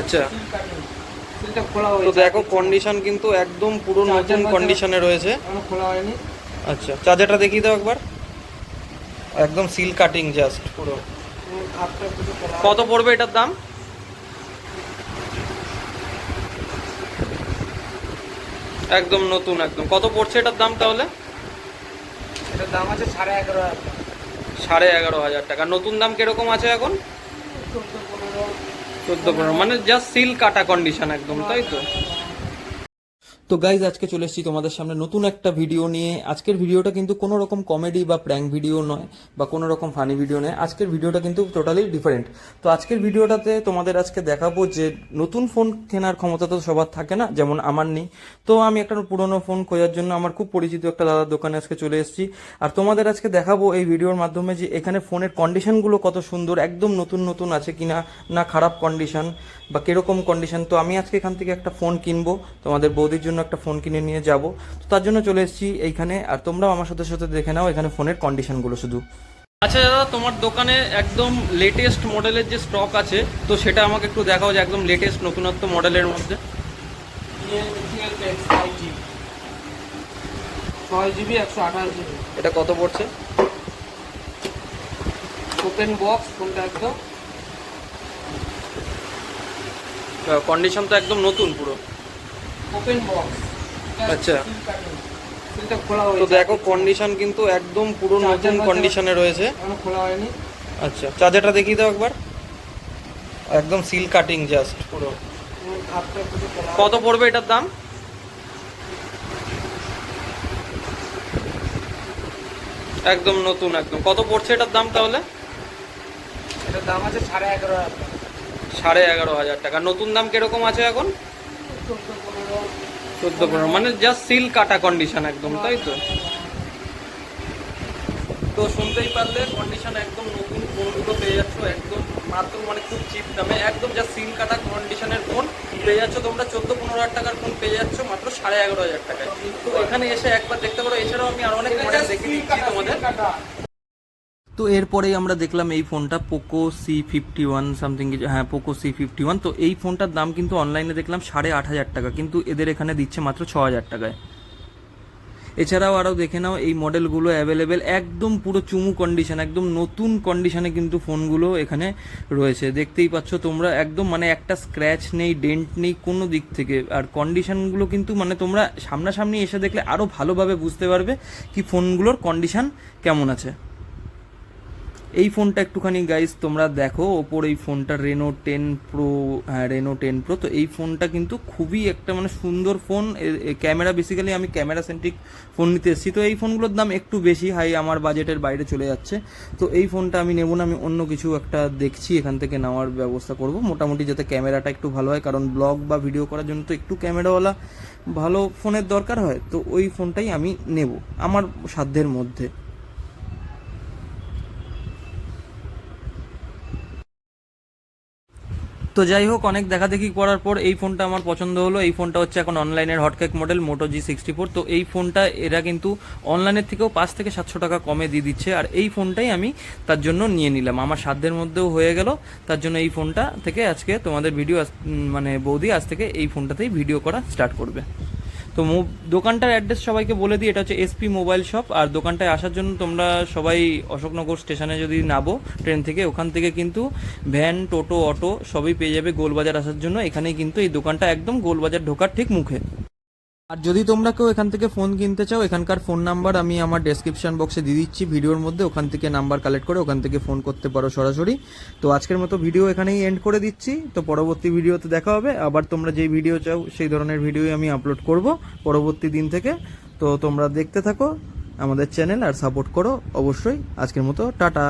আচ্ছা। খোলা তো দেখো কন্ডিশন কিন্তু একদম পুরো নতুন কন্ডিশনে রয়েছে। খোলা হয়নি। আচ্ছা চার্জারটা দেখিয়ে দাও একবার। একদম সিল কাটিং জাস্ট পুরো। কত পড়বে এটার দাম? একদম নতুন একদম। কত পড়ছে এটার দাম তাহলে? এটার দাম আছে সাড়ে এগারো হাজার। টাকা। সাড়ে এগারো হাজার টাকা। নতুন দাম কীরকম আছে এখন? চোদ্দ পনেরো মানে জাস্ট সিল কাটা কন্ডিশন একদম তাই তো? তো গাইজ আজকে চলে এসেছি তোমাদের সামনে নতুন একটা ভিডিও নিয়ে। আজকের ভিডিওটা কিন্তু কোনো রকম কমেডি বা প্র্যাঙ্ক ভিডিও নয় বা কোনো রকম ফানি ভিডিও নয়। আজকের ভিডিওটা কিন্তু টোটালি ডিফারেন্ট তো আজকের ভিডিওটাতে তোমাদের আজকে দেখাবো যে নতুন ফোন কেনার ক্ষমতা তো সবার থাকে না, যেমন আমার নেই। তো আমি একটা পুরনো ফোন খোঁজার জন্য আমার খুব পরিচিত একটা দাদার দোকানে আজকে চলে এসেছি। আর তোমাদের আজকে দেখাবো এই ভিডিওর মাধ্যমে যে এখানে ফোনের কন্ডিশনগুলো কত সুন্দর, একদম নতুন নতুন আছে কিনা, না খারাপ কন্ডিশন বা কীরকম কন্ডিশন তো আমি আজকে এখান থেকে একটা ফোন কিনবো তোমাদের বৌদির জন্য একটা ফোন কিনে নিয়ে যাব। তো তার জন্য চলে এসেছি এইখানে। আর তোমরাও আমার সাথে সাথে দেখে নাও এখানে ফোনের কন্ডিশনগুলো শুধু। আচ্ছা দাদা তোমার দোকানে একদম লেটেস্ট মডেলের যে স্টক আছে তো সেটা আমাকে একটু দেখাও যে একদম লেটেস্ট নতুনত্ব মডেলের মধ্যে। ছয় জিবি একশো আঠাশ জিবি এটা কত পড়ছে? ওপেন বক্স ফোনটা একদম। কন্ডিশন তো একদম নতুন পুরো। ওপেন বক্স আচ্ছা। তো দেখো কন্ডিশন কিন্তু একদম পুরো নতুন কন্ডিশনে রয়েছে। খোলা হয়নি। আচ্ছা চার্জারটা দেখিয়ে দাও একবার। একদম সিল কাটিং জাস্ট পুরো। কত পড়বে এটার দাম? একদম নতুন একদম। কত পড়ছে এটার দাম তাহলে? এটার দাম আছে সাড়ে এগারো সাড়ে এগারো হাজার টাকা। নতুন দাম কীরকম আছে এখন? মানে জাস্ট সিল কাটা কন্ডিশন একদম, তাই তো? তো শুনতেই পারলে কন্ডিশন একদম নতুন ফোনগুলো পেয়ে যাচ্ছ, একদম মাত্র মানে খুব চিপ দামে, একদম যা সিল কাটা কন্ডিশনের ফোন পেয়ে যাচ্ছ তোমরা, চোদ্দ পনেরো হাজার টাকার ফোন পেয়ে যাচ্ছ, মাত্র সাড়ে এগারো হাজার টাকায়। তো এখানে এসে একবার দেখতে পারো, এছাড়াও আমি আর অনেক মডেল দেখে দিচ্ছি তোমাদের। তো এরপরেই আমরা দেখলাম এই ফোনটা Poco C fifty one something কিছু হ্যাঁ পোকো সি ফিফটি ওয়ান তো এই ফোনটার দাম কিন্তু অনলাইনে দেখলাম সাড়ে আট হাজার টাকা, কিন্তু এদের এখানে দিচ্ছে মাত্র ছ হাজার টাকায়। এছাড়াও আরও দেখে নাও, এই মডেলগুলো অ্যাভেলেবেল একদম পুরো চুমু কন্ডিশন একদম নতুন কন্ডিশনে কিন্তু ফোনগুলো এখানে রয়েছে। দেখতেই পাচ্ছ তোমরা, একদম মানে একটা স্ক্র্যাচ নেই ডেন্ট নেই কোনো দিক থেকে। আর কন্ডিশনগুলো কিন্তু মানে তোমরা সামনাসামনি এসে দেখলে আরও ভালোভাবে বুঝতে পারবে কি ফোনগুলোর কন্ডিশন কেমন আছে। এই ফোনটা একটুখানি গাইজ তোমরা দেখো, ওপর এই ফোনটা রেনো টেন প্রো হ্যাঁ রেনো টেন প্রো তো এই ফোনটা কিন্তু খুবই একটা মানে সুন্দর ফোন। ক্যামেরা বেসিক্যালি আমি ক্যামেরা সেন্ট্রিক ফোন নিতে এসেছি। তো এই ফোনগুলোর দাম একটু বেশি, হাই, আমার বাজেটের বাইরে চলে যাচ্ছে। তো এই ফোনটা আমি নেব না, আমি অন্য কিছু একটা দেখছি, এখান থেকে নেওয়ার ব্যবস্থা করব। মোটামুটি যাতে ক্যামেরাটা একটু ভালো হয়, কারণ ব্লগ বা ভিডিও করার জন্য তো একটু ক্যামেরাওয়ালা ভালো ফোনের দরকার হয়, তো ওই ফোনটাই আমি নেব, আমার সাধ্যের মধ্যে। তো যাই হোক, অনেক দেখাদেখি করার পর এই ফোনটা আমার পছন্দ হলো। এই ফোনটা হচ্ছে এখন অনলাইনের hotcake model Moto G sixty four তো এই ফোনটা এরা কিন্তু অনলাইনের থেকেও পাঁচ থেকে সাতশো টাকা কমে দিয়ে দিচ্ছে। আর এই ফোনটাই আমি তার জন্য নিয়ে নিলাম। আমার সাধ্যের মধ্যেও হয়ে গেল। তার জন্য এই ফোনটা থেকে আজকে তোমাদের ভিডিও মানে বৌদি আজ থেকে এই ফোনটাতেই ভিডিও করা স্টার্ট করবে। তো দোকানটার অ্যাড্রেস সবাইকে বলে দিই, এটা হচ্ছে এসপি মোবাইল শপ আর দোকানটায় আসার জন্য তোমরা সবাই অশোকনগর স্টেশনে যদি নাবো ট্রেন থেকে, ওখান থেকে কিন্তু ভ্যান, টোটো, অটো সবই পেয়ে যাবে গোলবাজার আসার জন্য। এখানেই কিন্তু এই দোকানটা একদম গোলবাজার ঢোকার ঠিক মুখে। আর যদি তোমরা কেউ এখান থেকে ফোন কিনতে চাও, এখানকার ফোন নাম্বার আমি আমার ডেসক্রিপশন বক্সে দিয়ে দিচ্ছি। ভিডিওর মধ্যে ওখান থেকে নাম্বার কালেক্ট করে ওখান থেকে ফোন করতে পারো সরাসরি। তো আজকের মতো ভিডিও এখানেই এন্ড করে দিচ্ছি। তো পরবর্তী ভিডিওতে দেখা হবে। আবার তোমরা যেই ভিডিও চাও, সেই ধরনের ভিডিওই আমি আপলোড করব পরবর্তী দিন থেকে। তো তোমরা দেখতে থাকো, আমাদের চ্যানেল আর সাপোর্ট করো অবশ্যই। আজকের মতো, টাটা।